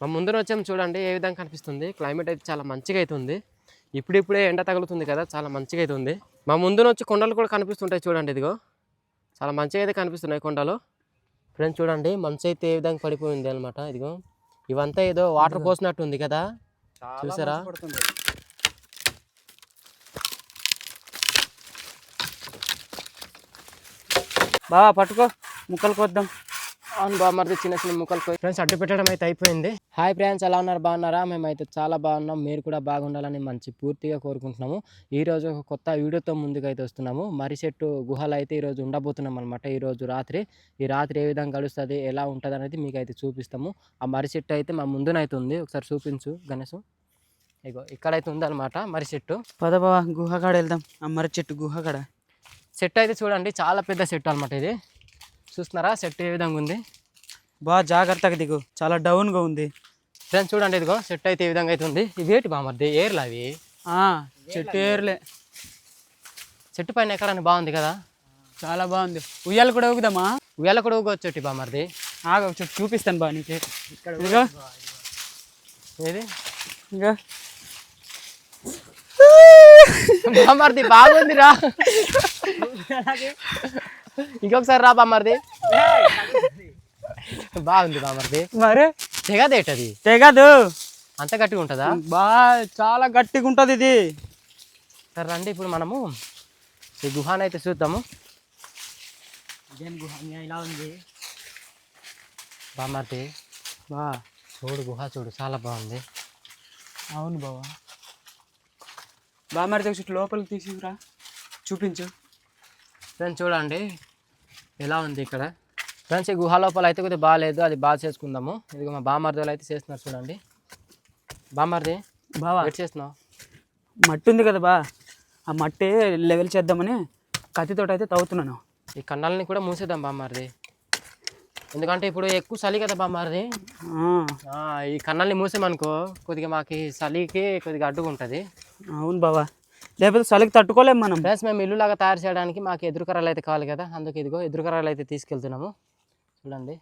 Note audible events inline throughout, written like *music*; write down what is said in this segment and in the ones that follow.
మా ముందర వచ్చాము చూడండి ఏ విధంగా కనిపిస్తుంది? క్లైమేట్ అయితే చాలా మంచిగా అవుతుంది ఇప్పుడిప్పుడే ఎండ తగులుతుంది కదా చాలా మంచిగా అవుతుంది మా ముందున వచ్చి కొండలు కూడా కనిపిస్తుంటాయి చూడండి ఇదిగో. చాలా మంచిగా అయితే కనిపిస్తున్నాయి కొండలు. ఫ్రెండ్స్ చూడండి మంచు అయితే ఏ విధంగా పడిపోయింది అనమాట ఇదిగో. ఇవంతా ఏదో వాటర్ పోసినట్టు ఉంది కదా. చూసారా? బావా పట్టుకో. ముక్కలు కొద్దాం. అవును బామ్మర్ది చిన్న చిన్న ముక్కలు పోయి ఫ్రెండ్స్ అడ్డు పెట్టడం అయితే అయిపోయింది. హాయ్ ఫ్రెండ్స్ ఎలా ఉన్నారు? బాగున్నారా? మేమైతే చాలా బాగున్నాం. మీరు కూడా బాగుండాలని మంచి పూర్తిగా కోరుకుంటున్నాము. ఈ రోజు ఒక కొత్త వీడియోతో ముందుకు అయితే వస్తున్నాము. మర్రి చెట్టు గుహలు అయితే ఈరోజు ఉండబోతున్నాం అనమాట ఈ రోజు రాత్రి. ఈ రాత్రి ఏ విధంగా గడుస్తుంది ఎలా ఉంటుంది అనేది మీకు అయితే చూపిస్తాము. ఆ మర్రి చెట్టు అయితే మా ముందునైతే ఉంది. ఒకసారి చూపించు గణేష్ ఇగో ఇక్కడైతే ఉందన్నమాట మర్రి చెట్టు. పద బావా గుహ కాడ వెళ్దాం. ఆ మర్రి చెట్టు గుహ కాడ. చెట్టు అయితే చూడండి చాలా పెద్ద చెట్టు అనమాట ఇది. చూస్తున్నారా? చెట్టు ఏ విధంగా ఉంది? బాగా జాగ్రత్తగా దిగు. చాలా డౌన్గా ఉంది. ఫ్రెండ్స్ చూడండి ఇదిగో చెట్టు అయితే ఈ విధంగా అయితే ఉంది. ఇవి ఏంటి బామర్ది ఏర్లు అవి? ఆ, చెట్టు ఏర్లే. చెట్టు పైన ఎక్కడానికి బాగుంది కదా? చాలా బాగుంది. ఉయ్యాలు కూడా ఊగుదామా? ఉయ్యాల కూడా ఊగొచ్చు బామర్ది ఆగ చెట్టు చూపిస్తాను బా నీకు. ఇదిగో. ఏది? బామర్ది బాగుంది రా ఇంకొకసారి రా బామర్ది. బాగుంది బామర్ది. మరి? తెగదేటది తెగదు. అంత గట్టిగా ఉంటుందా? బాగా చాలా గట్టిగా ఉంటుంది ఇది. సరే రండి ఇప్పుడు మనము ఈ గుహాన్ని అయితే చూద్దాము. ఇలా ఉంది. బామర్ది బా. చూడు గుహ చూడు చాలా బాగుంది. అవును బావా. మరి చుట్టూ లోపలికి తీసుకురా చూపించు. ఫ్రెండ్స్ చూడండి. ఎలా ఉంది ఇక్కడ? ఫ్రెండ్స్ ఈ గుహ లోపల అయితే కొద్దిగా బాగాలేదు అది బాగా చేసుకుందాము. ఇది మా బామర్ది అయితే చేస్తున్నారు చూడండి. బామర్ది బావా. ఎట్ చేస్తున్నావు? మట్టి ఉంది కదా బా. ఆ మట్టి లెవెల్ చేద్దామని కత్తితోటి అయితే తవ్వుతున్నాను. ఈ కన్నాలని కూడా మూసేద్దాం బామ్మారిది ఎందుకంటే ఇప్పుడు ఎక్కువ చలి కదా బామ్మారిది ఈ కన్నాల్ని మూసామనుకో కొద్దిగా మాకు చలికి కొద్దిగా అడ్డుగా ఉంటుంది అవును బావా. లేకపోతే చలికి తట్టుకోలేం మనం. ప్లస్ మేము ఇల్లులాగా తయారు చేయడానికి మాకు ఎదురుకర్రలు అయితే కావాలి కదా. అందుకే ఇదిగో ఎదురుకర్రలు అయితే తీసుకెళ్తున్నాము. చూడండి.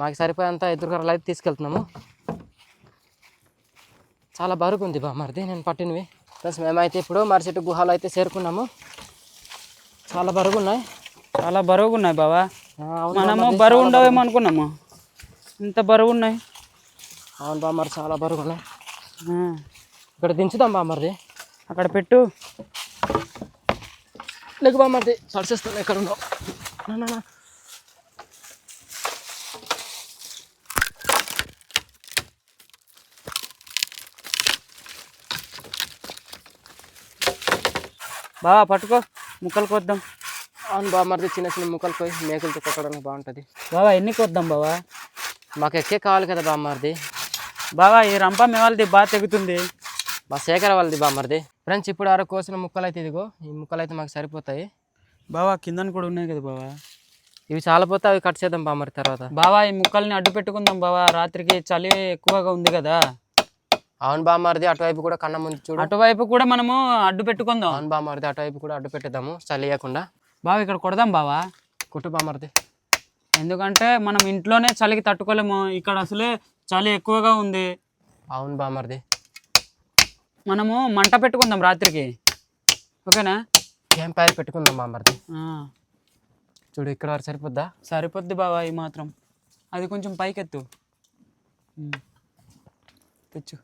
మాకు సరిపోయేంత ఎదురుకర్రలు అయితే తీసుకెళ్తున్నాము. చాలా బరువు ఉంది బామ్మరిది నేను పట్టినవి. ప్లస్ మేమైతే ఇప్పుడు మరిచెట్టు గుహలో అయితే చేరుకున్నాము. చాలా బరువు ఉన్నాయి. చాలా బరువుగా ఉన్నాయి బావా. మనము బరువు ఉండవేమో అనుకున్నాము. ఇంత బరువు ఉన్నాయి. అవును బామ్మరి చాలా బరువు ఉన్నాయి. ఇక్కడ దించుదాం బామ్మరిది అక్కడ పెట్టు. లేకు బామ్మరిది సడిచేస్తాను ఎక్కడ ఉన్నావు నా. బావా పట్టుకో. ముక్కలు కొద్దాం. అవును బామ్మరిది చిన్న చిన్న ముక్కలు పోయి మేకలతో కొట్టడానికి బాగుంటుంది. బావా ఎన్ని కొద్దాం బావా? మాకు ఎక్కే కావాలి కదా బామ్మరిది బావా ఈ రంప మేవాళ్ళది బాగా తెగుతుంది. మా శేఖర వాళ్ళది బామ్మరిది ఫ్రెండ్స్ ఇప్పుడు ఆరో కోసిన ముక్కలు అయితే ఇదిగో ఈ ముక్కలు అయితే మాకు సరిపోతాయి. బావా కిందన కూడా ఉన్నాయి కదా బావా? ఇవి చాలా పోతే అవి కట్ చేద్దాం బామ్మరి తర్వాత. బావా ఈ ముక్కల్ని అడ్డు పెట్టుకుందాం బావా. రాత్రికి చలి ఎక్కువగా ఉంది కదా. అవును బామ్మరిది అటువైపు కూడా కన్న ముందు చూడు. అటువైపు కూడా మనము అడ్డు పెట్టుకుందాం. అవును బామ్మరిది అటువైపు కూడా అడ్డు పెట్టేద్దాము చలి వేయకుండా బావా ఇక్కడ కొడదాం బావా. కుట్టు బామ్మరిది ఎందుకంటే మనం ఇంట్లోనే చలికి తట్టుకోలేము. ఇక్కడ అసలే చలి ఎక్కువగా ఉంది. అవును బామ్మరిది మనము మంట పెట్టుకుందాం రాత్రికి. ఓకేనా? ఏం పైరు పెట్టుకుందాం బామ్మరిది ఆ, చూడు ఇక్కడ వరకు సరిపోద్దా? సరిపోద్ది బావా ఈ మాత్రం. అది కొంచెం పైకెత్తు. తెచ్చు.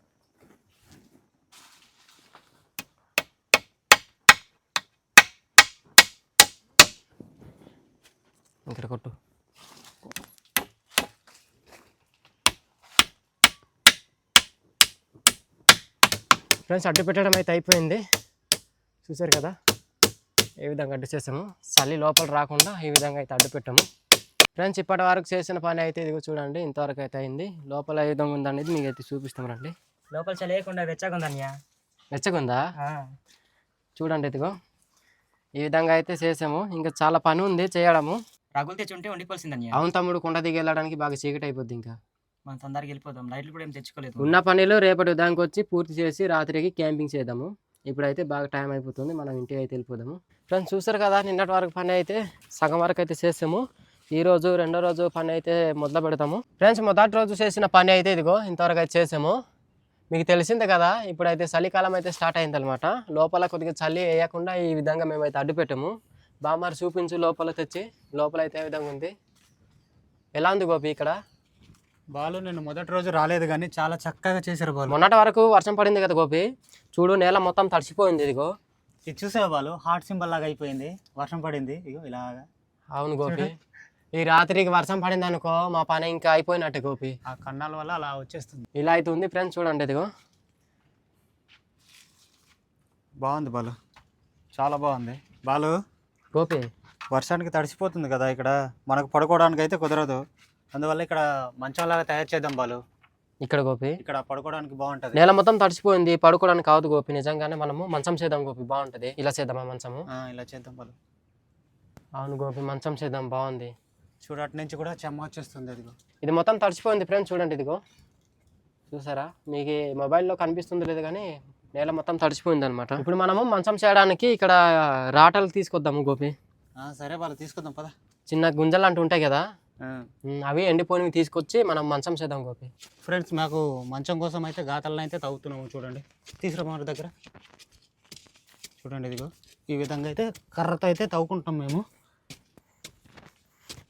ఇక్కడ కొట్టు. ఫ్రెండ్స్ అడ్డు పెట్టడం అయితే అయిపోయింది. చూసారు కదా? ఏ విధంగా అడ్డు చేసాము? చలి లోపల రాకుండా ఈ విధంగా అయితే అడ్డు పెట్టాము. ఫ్రెండ్స్ ఇప్పటి వరకు చేసిన పని అయితే ఇదిగో చూడండి ఇంతవరకు అయితే అయింది. లోపల ఏ విధంగా ఉందనేది మీకు అయితే చూపిస్తాం రండి. లోపల చలేయకుండా వెచ్చగా ఉందన్నయ్య వెచ్చగుందా చూడండి ఇదిగో. ఈ విధంగా అయితే చేసాము. ఇంకా చాలా పని ఉంది చేయడము. రగులు తెచ్చి ఉంటే వండిపోవాల్సిందన్నయ్య అవును తమ్ముడు కొండ దిగి వెళ్ళడానికి బాగా చీకటి అయిపోద్ది ఇంకా. మనం తొందరగా వెళ్ళిపోదాం. లైట్లు కూడా ఏం తెచ్చుకోలేదు ఉన్న పనిలో రేపటి ఉదయానికి వచ్చి పూర్తి చేసి రాత్రికి క్యాంపింగ్ చేద్దాము. ఇప్పుడైతే బాగా టైం అయిపోతుంది. మనం ఇంటికి అయితే వెళ్ళిపోదాము. ఫ్రెండ్స్ చూసారు కదా నిన్నటి వరకు పని అయితే సగం వరకు అయితే చేసాము. ఈ రోజు రెండో రోజు పని అయితే మొదలు పెడతాము. ఫ్రెండ్స్ మొదటి రోజు చేసిన పని అయితే ఇదిగో ఇంతవరకు అయితే చేసాము. మీకు తెలిసిందే కదా ఇప్పుడైతే చలికాలం అయితే స్టార్ట్ అయింది అనమాట లోపల కొద్దిగా చలి వేయకుండా ఈ విధంగా మేమైతే అడ్డు పెట్టాము. బామారు చూపించు లోపల తెచ్చి లోపల అయితే ఏ విధంగా ఉంది? ఎలా ఉంది గోపి ఇక్కడ? బాలు నేను మొదటి రోజు రాలేదు కానీ చాలా చక్కగా చేశారు బాలు. మొన్నటి వరకు వర్షం పడింది కదా గోపి. చూడు నేల మొత్తం తడిసిపోయింది ఇదిగో. ఇది చూసావా బాలు? హార్ట్ సింబల్ లాగా అయిపోయింది. వర్షం పడింది. ఇగో ఇలాగా. అవును గోపి. ఈ రాత్రికి వర్షం పడింది అనుకో మా పని ఇంకా అయిపోయినట్టే గోపి. ఆ కన్నాల వల్ల అలా వచ్చేస్తుంది. ఇలా అయితే ఉంది ఫ్రెండ్స్ చూడండి ఇదిగో. బాగుంది బాలు. చాలా బాగుంది. బాలు గోపి. వర్షానికి తడిసిపోతుంది కదా ఇక్కడ. మనకు పడుకోవడానికి అయితే కుదరదు. అందువల్ల ఇక్కడ మంచంలాగా తయారు చేద్దాం బాలు. ఇక్కడ గోపి. ఇక్కడ పడుకోవడానికి బాగుంటది. నేల మొత్తం తడిసిపోయింది పడుకోవడానికి కాదు గోపి. నిజంగానే మనము మంచం చేద్దాం గోపి. బాగుంటది. ఇలా చేద్దామా మంచము? ఆ, ఇలా చేద్దాం బాలు. అవును గోపి మంచం చేద్దాం. బాగుంది. చూడు అటు నుంచి కూడా చెమ్మ వచ్చేస్తుంది అదిగో. ఇది మొత్తం తడిసిపోయింది ఫ్రెండ్స్. చూడండి ఇదిగో. చూసారా? మీకు ఈ మొబైల్లో కనిపిస్తుంది లేదు కానీ నేల మొత్తం తడిసిపోయింది అనమాట ఇప్పుడు మనము మంచం చేయడానికి ఇక్కడ రాటలు తీసుకొద్దాము గోపి. ఆ, సరే బాలు తీసుకుందాం పద. చిన్న గుంజలు అంటూ ఉంటాయి కదా? అవి ఎండిపోయినవి తీసుకొచ్చి మనం మంచం చేద్దాం గోపి. ఫ్రెండ్స్ మాకు మంచం కోసం అయితే గాతలను అయితే తవ్వుతున్నాము చూడండి. తీసుకురా మన దగ్గర? చూడండి ఇదిగో. ఈ విధంగా అయితే కర్రతో అయితే తవ్వుకుంటాం మేము.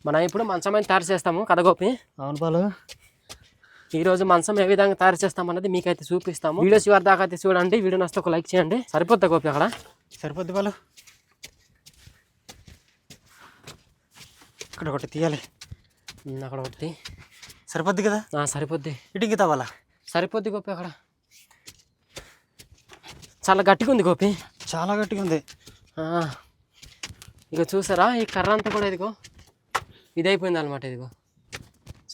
మనం ఇప్పుడు మంచం అయితే తయారు చేస్తాము? కదా గోపి? అవును బాలు. ఈ రోజు మంచం ఏ విధంగా తయారు చేస్తాం అన్నది మీకైతే చూపిస్తాము. వీడియో చివరి దాకా అయితే చూడండి. వీడియో నస్తే ఒక లైక్ చేయండి. సరిపోద్దా గోపి అక్కడ? సరిపోద్ది బాలు. ఇక్కడ ఒకటి తీయాలి. అక్కడ ఒకటి. సరిపోద్ది కదా? సరిపోద్ది. ఇటుకి తవ్వాలా? సరిపోద్ది గోపి అక్కడ. చాలా గట్టిగా ఉంది గోపి. చాలా గట్టిగా ఉంది. ఇక చూసారా? ఈ కర్ర అంతా కూడా ఇదిగో ఇది అయిపోయింది అనమాట ఇదిగో.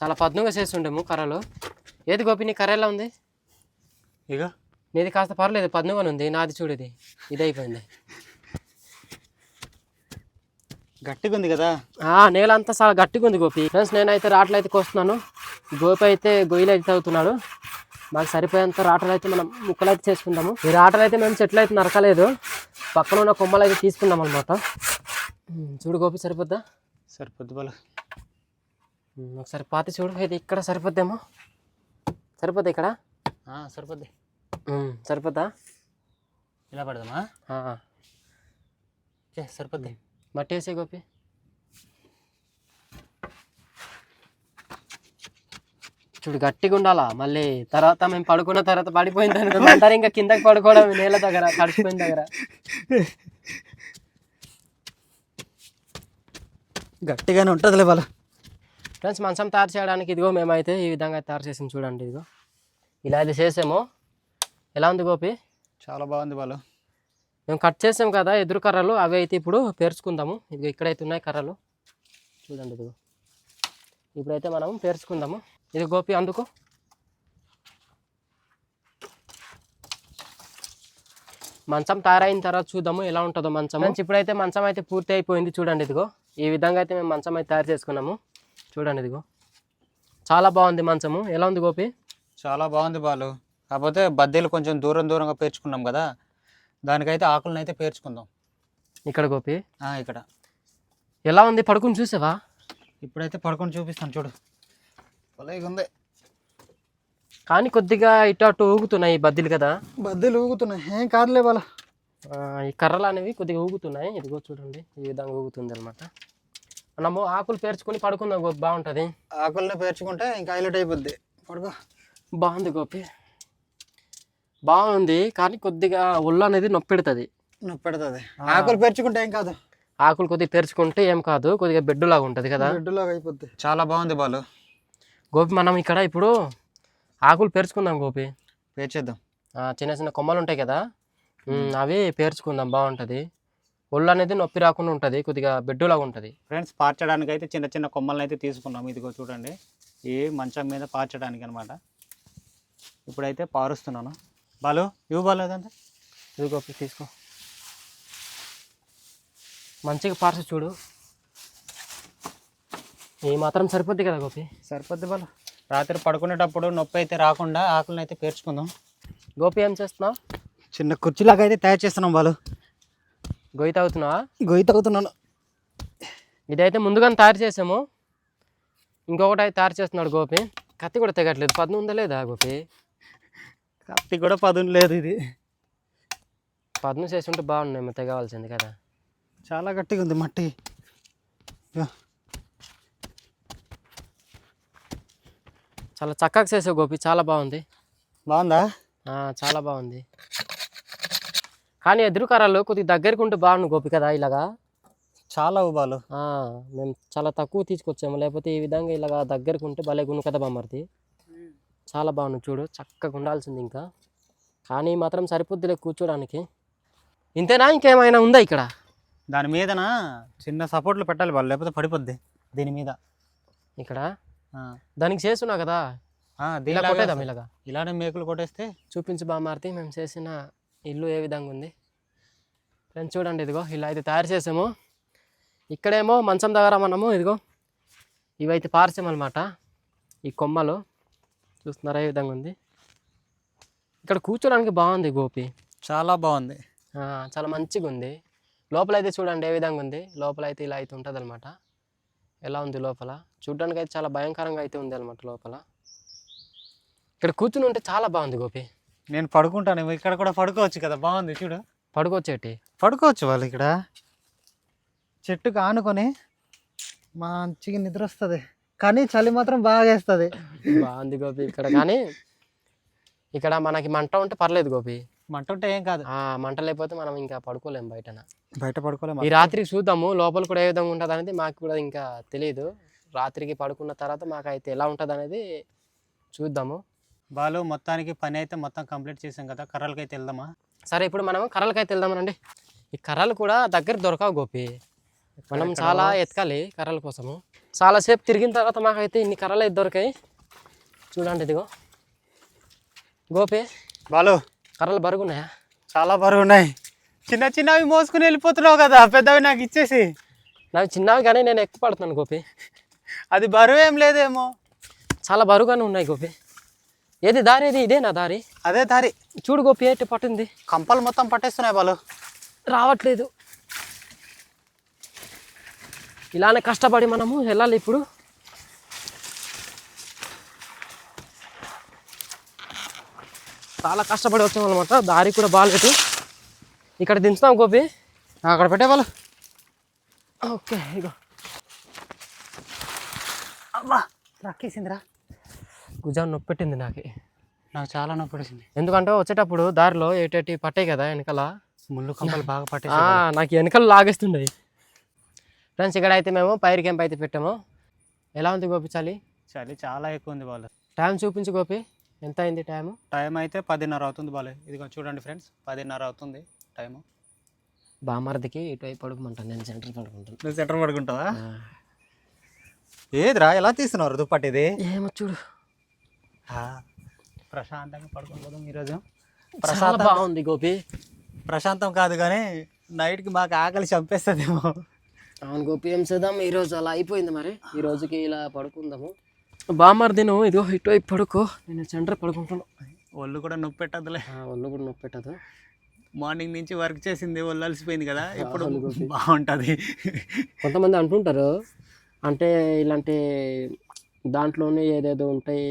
చాలా పద్నుగా చేస్తుండేము కర్రలు. ఏది గోపి నీ కర్ర ఎలా ఉంది? ఇక నీది కాస్త పర్లేదు పద్నుగానే ఉంది. నాది చూడు ఇది ఇది అయిపోయింది గట్టిగా ఉంది కదా? ఆ, నేల అంతా చాలా గట్టిగా ఉంది గోపి. ఫ్రెండ్స్ నేనైతే రాటలు అయితే కోస్తున్నాను. గోపి అయితే గొయ్యిలు అయితే తవ్వుతున్నాడు. మాకు సరిపోయేంత రాటలు అయితే మనం ముక్కలు అయితే చేసుకుందాము. ఈ రాటలు అయితే మేము చెట్లు అయితే నరకలేదు. పక్కన ఉన్న కొమ్మలు అయితే తీసుకున్నాం అనమాట చూడు గోపి సరిపోద్దా? సరిపోద్ది బాలు. ఒకసారి పాతి చూడు. ఇది ఇక్కడ సరిపోద్దేమో? సరిపోద్దా ఇక్కడ? సరిపోద్ది. సరిపోద్దా? ఇలా పెడదామా? సరిపోద్ది. మట్టి వేసే గోపి చూడు గట్టిగా ఉండాలా మళ్ళీ తర్వాత మేము పడుకున్న తర్వాత పడిపోయిన తర్వాత ఇంకా కిందకి పడుకోవడం నేల దగ్గర తడిసిపోయిన దగ్గర గట్టిగానే ఉంటుందిలే బాలు ఫ్రెండ్స్ మంచం తయారు చేయడానికి ఇదిగో మేమైతే ఈ విధంగా తయారు చేసాం చూడండి ఇదిగో ఇలా ఇది చేసాము ఎలా ఉంది గోపి చాలా బాగుంది బాలు మేము కట్ చేసాం కదా ఎదురు కర్రలు అవి అయితే ఇప్పుడు పేర్చుకుందాము. ఇదిగో ఇక్కడైతే ఉన్నాయి కర్రలు. చూడండి ఇదిగో. ఇప్పుడైతే మనం పేర్చుకుందాము. ఇది గోపి అందుకు. మంచం తయారైన తర్వాత చూద్దాము ఎలా ఉంటుందో మంచం మంచి ఇప్పుడైతే మంచం అయితే పూర్తి అయిపోయింది చూడండి ఇదిగో. ఈ విధంగా అయితే మేము మంచం అయితే తయారు చేసుకున్నాము. చూడండి ఇదిగో. చాలా బాగుంది మంచము. ఎలా ఉంది గోపి? చాలా బాగుంది బాలు. కాకపోతే బద్దీలు కొంచెం దూరం దూరంగా పేర్చుకున్నాం కదా. దానికైతే ఆకులను అయితే పేర్చుకుందాం. ఇక్కడ గోపి? ఇక్కడ. ఎలా ఉంది? పడుకుని చూసావా? ఇప్పుడైతే పడుకొని చూపిస్తాను చూడు. ఉంది. కానీ కొద్దిగా ఇటు అటు ఊగుతున్నాయి బద్దీలు కదా. బద్దీలు ఊగుతున్నాయి. ఏం కాదులే ఆ, ఈ కర్రలు అనేవి కొద్దిగా ఊగుతున్నాయి. ఇదిగో చూడండి ఈ విధంగా ఊగుతుంది అనమాట మనము ఆకులు పేర్చుకొని పడుకుందాం గోపి బాగుంటుంది. ఆకులను పేర్చుకుంటే ఇంకా హైలైట్ అయిపోద్ది. పడుకో. బాగుంది గోపి. బాగుంది కానీ కొద్దిగా ఒళ్ళు అనేది నొప్పి పెడుతుంది నొప్పి పెడుతుంది ఆకులు పేర్చుకుంటే ఏం కాదు. ఆకులు కొద్దిగా పేర్చుకుంటే ఏం కాదు కొద్దిగా బెడ్ లాగా ఉంటుంది కదా. లాగా అయిపోద్ది చాలా బాగుంది బాలు. గోపి మనం ఇక్కడ ఇప్పుడు ఆకులు పేర్చుకుందాం గోపి. పేర్చేద్దాం. ఆ, చిన్న చిన్న కొమ్మలు ఉంటాయి కదా. అవి పేర్చుకుందాం బాగుంటుంది. ఒళ్ళు అనేది నొప్పి రాకుండా ఉంటుంది కొద్దిగా బెడ్ లాగా ఉంటుంది. ఫ్రెండ్స్ పార్చడానికి అయితే చిన్న చిన్న కొమ్మలను అయితే తీసుకున్నాం. ఇదిగో చూడండి. ఈ మంచం మీద పార్చడానికి అనమాట ఇప్పుడైతే పారుస్తున్నాను. బాలు ఇవ్వు బాలు అదంతా ఇది గోపి తీసుకో. మంచిగా పార్స చూడు. ఈ మాత్రం సరిపోద్ది కదా గోపి? సరిపోద్ది బాలు. రాత్రి పడుకునేటప్పుడు నొప్పి అయితే రాకుండా ఆకులను అయితే పేర్చుకుందాం. గోపి ఏం చేస్తున్నావు? చిన్న కుర్చీలాగా అయితే తయారు చేస్తున్నాం బాలు. గొయ్యి తాగుతున్నావా? గొయ్యి తగ్గుతున్నాను ఇదైతే ముందుగానే తయారు చేసాము. ఇంకొకటి అయితే తయారు చేస్తున్నాడు గోపి. కత్తి కూడా తెగట్లేదు. పద్ను ఉందా లేదా గోపి? కత్తి కూడా పదును లేదు ఇది. పద్ను చేసి ఉంటే బాగున్నాయి తెగవలసింది కదా. చాలా గట్టిగా ఉంది మట్టి. చాలా చక్కగా చేసావు గోపి చాలా బాగుంది. బాగుందా? చాలా బాగుంది. కానీ ఎదురు కర్రలు కొద్దిగా దగ్గరికి ఉంటే బాగుండు గోపి కదా ఇలాగా? చాలా ఉబాలు మేము చాలా తక్కువ తీసుకొచ్చాము లేకపోతే ఈ విధంగా ఇలాగా దగ్గరకు ఉంటే భలే గుండు కదా బామ్మర్ది. చాలా బాగుంది చూడు చక్కగా ఉండాల్సింది ఇంకా. కానీ మాత్రం సరిపోద్దిలే కూర్చోడానికి. ఇంతేనా? ఇంకేమైనా ఉందా ఇక్కడ? దాని మీదన? చిన్న సపోర్ట్లు పెట్టాలి వాళ్ళు లేకపోతే పడిపోద్ది దీని మీద. ఇక్కడ. దానికి చేస్తున్నావు కదా? ఇలా కొట్టేద్దాం. ఇలాగా. ఇలానే మేకులు కొట్టేస్తే? చూపించు బామార్తి మేము చేసిన ఇల్లు ఏ విధంగా ఉంది. ఫ్రెండ్స్ చూడండి ఇదిగో ఇలా అయితే తయారు చేసాము. ఇక్కడేమో మంచం దగ్గర మనము ఇదిగో ఇవైతే పార్చామన్నమాట ఈ కొమ్మలు. చూస్తున్నారా ఏ విధంగా ఉంది. ఇక్కడ కూర్చోడానికి బాగుంది గోపి. చాలా బాగుంది. చాలా మంచిగా ఉంది. లోపల అయితే చూడండి ఏ విధంగా ఉంది. లోపల అయితే ఇలా అయితే ఉంటుంది అనమాట ఎలా ఉంది లోపల? చూడడానికి అయితే చాలా భయంకరంగా అయితే ఉంది అనమాట లోపల. ఇక్కడ కూర్చుని ఉంటే చాలా బాగుంది గోపి. నేను పడుకుంటాను. ఇక్కడ కూడా పడుకోవచ్చు కదా. బాగుంది చూడు. పడుకోవచ్చేటి పడుకోవచ్చు వాళ్ళు ఇక్కడ. చెట్టుకు ఆనుకొని మంచిగా నిద్ర వస్తుంది. కానీ చలి మాత్రం బాగా వేస్తుంది. బాగుంది గోపి ఇక్కడ కానీ ఇక్కడ మనకి మంట ఉంటే పర్లేదు గోపి. మంట ఉంటే ఏం కాదు. ఆ మంట లేకపోతే మనం ఇంకా పడుకోలేం బయటన. బయట పడుకోలేము ఈ రాత్రికి చూద్దాము లోపల కూడా ఏ విధంగా ఉంటుంది అనేది మాకు కూడా ఇంకా తెలియదు రాత్రికి పడుకున్న తర్వాత మాకైతే ఎలా ఉంటుంది అనేది చూద్దాము. బాలు మొత్తానికి పని అయితే మొత్తం కంప్లీట్ చేసాం కదా కర్రలకి అయితే వెళ్దామా? సరే ఇప్పుడు మనం కర్రలకైతే వెళ్దామనండి ఈ కర్రలు కూడా దగ్గర దొరకవు గోపి. మనం చాలా ఎతకాలి కర్రల కోసము. చాలాసేపు తిరిగిన తర్వాత మాకైతే ఇన్ని కర్రలు అయితే దొరికాయి. చూడండి ఇదిగో. గోపి బాలు. కర్రలు బరుగున్నాయా? చాలా బరువు ఉన్నాయి చిన్న చిన్నవి మోసుకుని వెళ్ళిపోతున్నావు కదా పెద్దవి నాకు ఇచ్చేసి. నాకు చిన్నవి కానీ నేను ఎక్కువ పడుతున్నాను గోపి. అది బరువు ఏం లేదేమో. చాలా బరువుగానే ఉన్నాయి గోపి. ఏది దారి ఏది? ఇదే నా దారి? అదే దారి. చూడు గోపి ఏంటి పట్టింది? కంపలు మొత్తం పట్టేస్తున్నాయి బాలు. రావట్లేదు. ఇలానే కష్టపడి మనము వెళ్ళాలి ఇప్పుడు. చాలా కష్టపడి వచ్చాం అనమాట దారి కూడా బాగాలేదు ఇక్కడ దించుతాం గోపి. అక్కడ పెట్టే బాలు ఓకే ఇగో. అబ్బా రక్కేసిందిరా భుజం నొప్పి పెట్టింది నాకు. నాకు చాలా నొప్పి పడేసింది ఎందుకంటే వచ్చేటప్పుడు దారిలో ఏటేటి పట్టాయి కదా వెనకాల. ముళ్ళు కంపలు బాగా ఆ, పట్టేసి నాకు వెనకలు లాగేస్తుండయి ఫ్రెండ్స్ ఇక్కడ అయితే మేము పైరు క్యాంప్ అయితే పెట్టాము. ఎలా ఉంది గోపి చలి? చలి చాలా ఎక్కువ ఉంది బాలు. టైం చూపించు గోపి. ఎంత అయింది టైము? టైం అయితే పదిన్నర అవుతుంది బాలు. ఇదిగో చూడండి ఫ్రెండ్స్ పదిన్నర అవుతుంది టైము. బామర్దికి ఇటువైపు పడుకోమంటాను నేను సెంటర్ పడుకుంటాను నువ్వు సెంటర్ పడుకుంటావా ఏదిరా ఎలా తీస్తున్నారు దుప్పటి ఇది? ఏమో చూడు. ప్రశాంతంగా పడుకోబోదాం ఈరోజు. ప్రశాంతం బాగుంది గోపి. ప్రశాంతం కాదు కానీ నైట్కి మాకు ఆకలి చంపేస్తుందేమో. అవును గోపి ఏం చేద్దాం? ఈరోజు అలా అయిపోయింది మరి. ఈ రోజుకి ఇలా పడుకుందాము. బామర్ది నువ్వు ఇదిగో ఇటువైపు పడుకో. నేను సెంటర్ పడుకుంటాను ఒళ్ళు కూడా నొప్పి పెట్టదులే ఆ, ఒళ్ళు కూడా నొప్పి పెట్టదు మార్నింగ్ నుంచి వర్క్ చేసింది ఒళ్ళు అలసిపోయింది కదా. ఇప్పుడు. బాగుంటుంది. కొంతమంది అంటుంటారు అంటే ఇలాంటి దాంట్లోనే ఏదేదో ఉంటాయి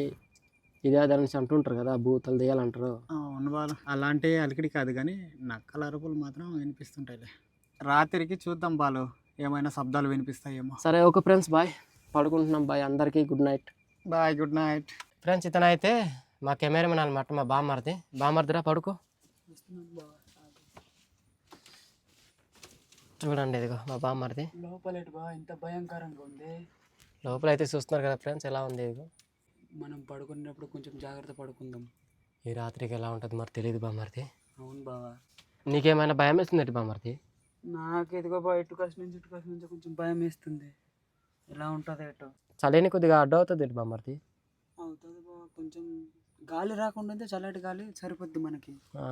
ఇదే అదే అనేసి అంటుంటారు కదా భూతలు తీయాలంటారు. అవును వాళ్ళు అలాంటి అలికిడి కాదు కానీ నక్కల అరుపులు మాత్రం వినిపిస్తుంటాయిలే. రాత్రికి చూద్దాం బాలు. ఏమైనా శబ్దాలు వినిపిస్తాయేమో. సరే ఓకే ఫ్రెండ్స్ బాయ్. పడుకుంటున్నాం బాయ్. అందరికీ good night. Bye good night. Friends ఇతను అయితే మా కెమెరామెన్ అనమాట మా బామ్మర్ది. బామ్మర్దిరా పడుకో. చూడండి ఇదిగో మా బామ్మర్ది. లోపల బా ఎంత భయంకరంగా ఉంది. లోపల అయితే చూస్తున్నారు కదా ఫ్రెండ్స్ ఎలా ఉంది ఇదిగో. మనం పడుకునేటప్పుడు కొంచెం జాగ్రత్త పడుకుందాం. ఈ రాత్రికి ఎలా ఉంటుంది మరి తెలియదు బామ్మర్ది. అవును బావా. నీకేమైనా భయం వేస్తుంది బామ్మర్ది? నాకు ఎదుగో బా ఇటు కాసి నుంచి ఇటు కాసి నుంచి కొంచెం భయం వేస్తుంది. ఎలా ఉంటుంది ఎటో చలిని కొద్దిగా అడ్డు అవుతుంది ఇటు బామ్మర్ది. అవుతుంది బావ కొంచెం గాలి రాకుండా ఉంటే చల్లటి గాలి సరిపోద్ది మనకి. ఆ.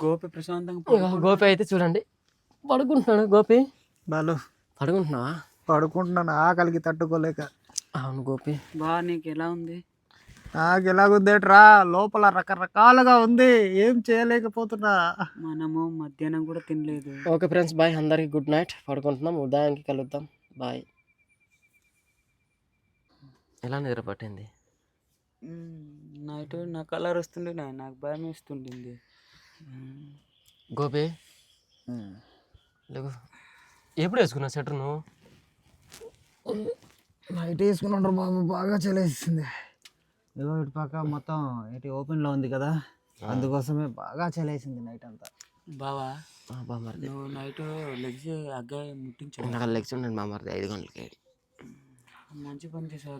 గోపి ప్రశాంతంగా గోపి అయితే చూడండి. పడుకుంటున్నాడు గోపి. బాలు. పడుకుంటున్నావా? పడుకుంటున్నాను ఆకలికి తట్టుకోలేక. అవును గోపి. బా నీకు ఎలా ఉంది? నాకు ఎలాగుందేట్రా లోపల రకరకాలుగా ఉంది ఏం చేయలేకపోతున్నా. మనము మధ్యాహ్నం కూడా తినలేదు. Okay friends bye. అందరికీ గుడ్ నైట్. పడుకుంటున్నాం. ఉదయానికి కలుద్దాం. బాయ్. ఎలా నిద్ర పట్టింది? నైట్ నా కలర్ వస్తుండే నా- నాకు భయం వేస్తుండింది. గోపి. లేకు ఎప్పుడు వేసుకున్నావు స్వెటర్ నువ్వు? నైట్ వేసుకున్నాడు బాబు బాగా చలేస్తుంది ఇగో ఇటు పక్క మొత్తం ఇటు ఓపెన్లో ఉంది కదా. అందుకోసమే బాగా చలేసింది నైట్ అంతా. బావా బామ్మర్ది నువ్వు నైట్ లెగ్స్ అగ్గాయ ముట్టించావు. నాకు లెగ్స్ ఉండండి బామ్మర్ది ఐదు గంటలకి. మంచి పని చేసావు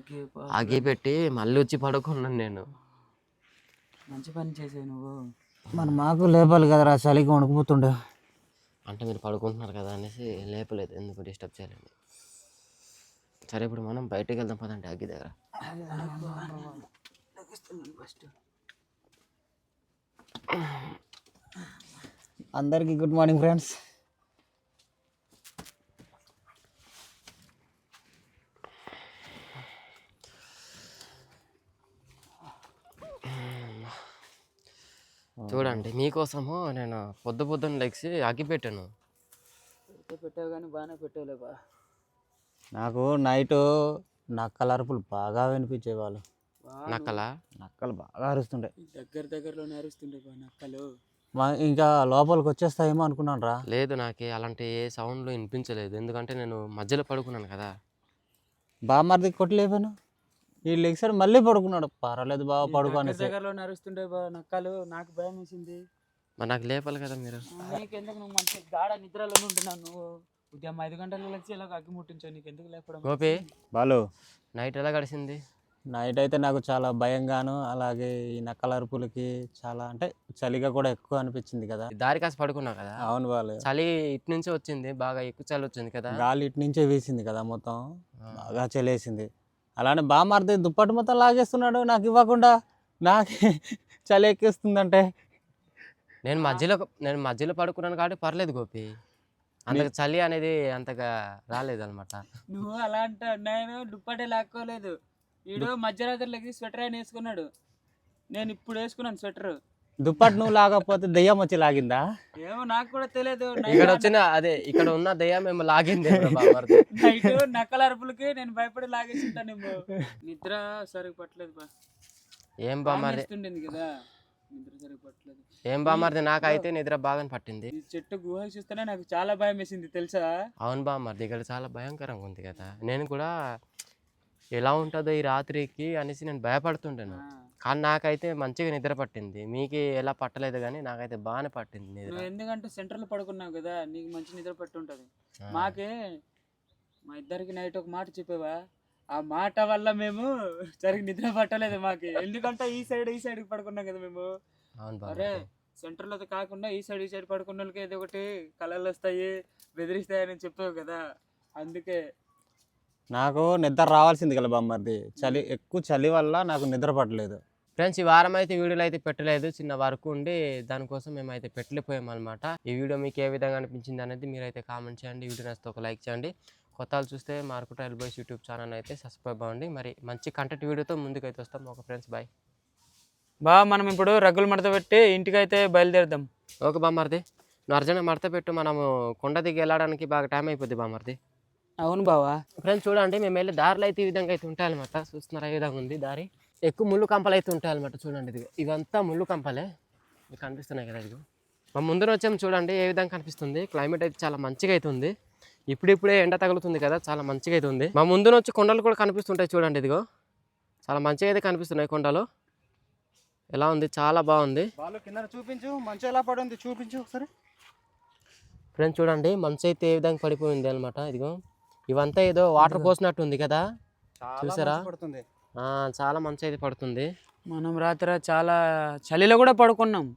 అగ్గి పెట్టి మళ్ళీ వచ్చి పడుకున్నాను నేను. మంచి పని చేసావు నువ్వు. మరి మాకు లేపాలి కదరా చలికి వణుకుపోతుండే. అంటే మీరు పడుకుంటున్నారు కదా అనేసి లేపలేదు ఎందుకు డిస్టర్బ్ చేయాలండి సరే ఇప్పుడు మనం బయటకు వెళ్దాం పదండి అగ్గి దగ్గర. ఫస్ట్. అందరికీ గుడ్ మార్నింగ్ ఫ్రెండ్స్. చూడండి మీకోసము నేను పొద్దు పొద్దున్న లెగ్సి అగ్గి పెట్టాను. పెట్టావు కానీ బాగానే పెట్టావులే బా నాకు నైట్ నక్కల అరుపులు బాగా వినిపించే వాళ్ళు నక్కలా? నక్కలు బాగా అరుస్తుండే. దగ్గర దగ్గరలోనే అరుస్తుండే బా నక్కలు. మా ఇంకా లోపలికి వచ్చేస్తాయేమో అనుకున్నాను రా. లేదు నాకు అలాంటి ఏ సౌండ్లు వినిపించలేదు. ఎందుకంటే నేను మధ్యలో పడుకున్నాను కదా. బామ్మర్ది కొట్టలేపాను ఈ లెగ్సర్ మళ్ళీ పడుకున్నాడు. పర్వాలేదు బాగా పడుకో దగ్గర అనేసి. దగ్గరలోనే అరుస్తుండే బా నక్కలు. నాకు భయం వేసింది. మరి నాకు లేపాలి కదా మీరు. నీకెందుకు నువ్వు మంచి గాఢ నిద్రలో ఉంటున్నావు నువ్వు? ఉదయం ఐదు గంటలకు లేచి ఇలా అగ్గి ముట్టించావు. నీకు ఎందుకు లేపడం గోపి? బాలు. నైట్ ఎలా గడిచింది? నైట్ అయితే నాకు చాలా భయంగాను అలాగే ఈ నక్కల అరుపులకి చాలా అంటే చలిగా కూడా ఎక్కువ అనిపించింది కదా. దారి కాసి పడుకున్నావు కదా? అవును వాళ్ళు చలి ఇటు నుంచి వచ్చింది బాగా ఎక్కువ చలి వచ్చింది కదా? గాలి ఇటు నుంచే వీసింది కదా మొత్తం. బాగా చలేసింది. అలానే బామార్ది దుప్పటి మొత్తం లాగేస్తున్నాడు నాకు ఇవ్వకుండా నాకు *laughs* చలి ఎక్కిస్తుందంటే. నేను మధ్యలో నేను మధ్యలో పడుకున్నాను కాబట్టి పర్లేదు గోపి. అంతగా చలి అనేది అంతగా రాలేదు అనమాట నువ్వు అలా అంటావు నేను దుప్పటే లాక్కోలేదు. వీడు మధ్యరాత్రి లెగ్గి స్వెటర్ అని వేసుకున్నాడు. నేను ఇప్పుడు వేసుకున్నాను స్వెటర్. దుప్పటి నువ్వు లాగకపోతే దెయ్యం వచ్చి లాగిందా? ఏమో నాకు కూడా తెలియదు. ఇక్కడ వచ్చిన అదే ఇక్కడ ఉన్న దయ్యం మేము లాగింది నైట్ నక్కల అరుపులకి నేను భయపడి లాగేసి ఉంటానేమో నిద్ర సరిగ్గా పట్టలేదు బా. ఏం బామర్ది కదా. నిద్ర సరిగ్గా పట్టలేదు. ఏం బామర్ది నాకైతే నిద్ర బాగా పట్టింది. ఈ చెట్టు గుహ చూస్తేనే నాకు చాలా భయం వేసింది తెలుసా? అవును బామర్ది ఇక్కడ చాలా భయంకరంగా ఉంది కదా. నేను కూడా ఎలా ఉంటుందో ఈ రాత్రికి అనేసి నేను భయపడుతుంటాను. కానీ నాకైతే మంచిగా నిద్ర పట్టింది. మీకు ఎలా పట్టలేదు కానీ నాకైతే బాగానే పట్టింది నిద్ర. ఎందుకంటే సెంటర్లో పడుకున్నావు కదా నీకు మంచి నిద్ర పట్టి ఉంటుంది ఆ. మాకే మా ఇద్దరికి నైట్ ఒక మాట చెప్పావా? ఆ మాట వల్ల మేము సరిగ్గా నిద్ర పట్టలేదు మాకు. ఎందుకంటే ఈ సైడ్ ఈ సైడ్ పడుకున్నాం కదా మేము. అరే సెంటర్లో కాకుండా ఈ సైడ్ ఈ సైడ్ పడుకున్న వాళ్ళకి ఏదో ఒకటి కళలు వస్తాయి బెదిరిస్తాయని చెప్పావు కదా. అందుకే నాకు నిద్ర రావాల్సింది కదా బామ్మర్ది. చలి ఎక్కువ చలి వల్ల నాకు నిద్ర పట్టలేదు. ఫ్రెండ్స్ ఈ వారం అయితే వీడియోలు అయితే పెట్టలేదు. చిన్న వర్క్ ఉండి దానికోసం మేము అయితే పెట్టలేకపోయాం అనమాట ఈ వీడియో మీకు ఏ విధంగా అనిపించింది అనేది మీరు అయితే కామెంట్ చేయండి. వీడియో నచ్చితే ఒక లైక్ చేయండి. కొత్త వాళ్ళు చూస్తే మార్కుట ఎల్బోయ్స్ యూట్యూబ్ ఛానల్ అయితే సబ్స్క్రైబ్ అవ్వండి. మరి మంచి కంటెంట్ వీడియోతో ముందుకైతే వస్తాం. ఒక ఫ్రెండ్స్ బాయ్. బా మనం ఇప్పుడు రగ్గులు మడత పెట్టి ఇంటికైతే బయలుదేరుదాం. ఓకే బామ్మర్ది. నువ్వు అర్జెంట్ మడత పెట్టు. మనము కొండ దిగి వెళ్ళడానికి బాగా టైం అయిపోద్ది బామ్మర్ది. అవును బావా. ఫ్రెండ్స్ చూడండి మేము వెళ్ళే దారిలో అయితే ఈ విధంగా అయితే ఉంటాయన్నమాట. చూస్తున్నారా ఏ విధంగా ఉంది దారి? ఎక్కువ ముళ్ళు కంపలు అయితే ఉంటాయన్నమాట చూడండి ఇది. ఇవంతా ముళ్ళు కంపలే. మీకు కనిపిస్తున్నాయి కదా ఇది మా ముందర వచ్చాము చూడండి ఏ విధంగా కనిపిస్తుంది. క్లైమేట్ అయితే చాలా మంచిగా అయితే ఉంది. ఇప్పుడిప్పుడే ఎండ తగులుతుంది కదా చాలా మంచిగా అయితే ఉంది. మా ముందు వచ్చి కొండలు కూడా కనిపిస్తుంటాయి చూడండి ఇదిగో. చాలా మంచిగా అయితే కనిపిస్తున్నాయి కొండలు. ఎలా ఉంది? చాలా బాగుంది. వాళ్ళు కింద చూపించు మంచి ఎలా పడింది చూపించు ఒకసారి. ఫ్రెండ్స్ చూడండి మంచు అయితే ఏ విధంగా పడిపోయింది అనమాట ఇదిగో. ఇవంతా ఏదో వాటర్ పోసినట్టు ఉంది కదా చూసారా? పడుతుంది. ఆ, చాలా మంచు అయితే పడుతుంది. మనం రాత్రి చాలా చలిలో కూడా పడుకున్నాం.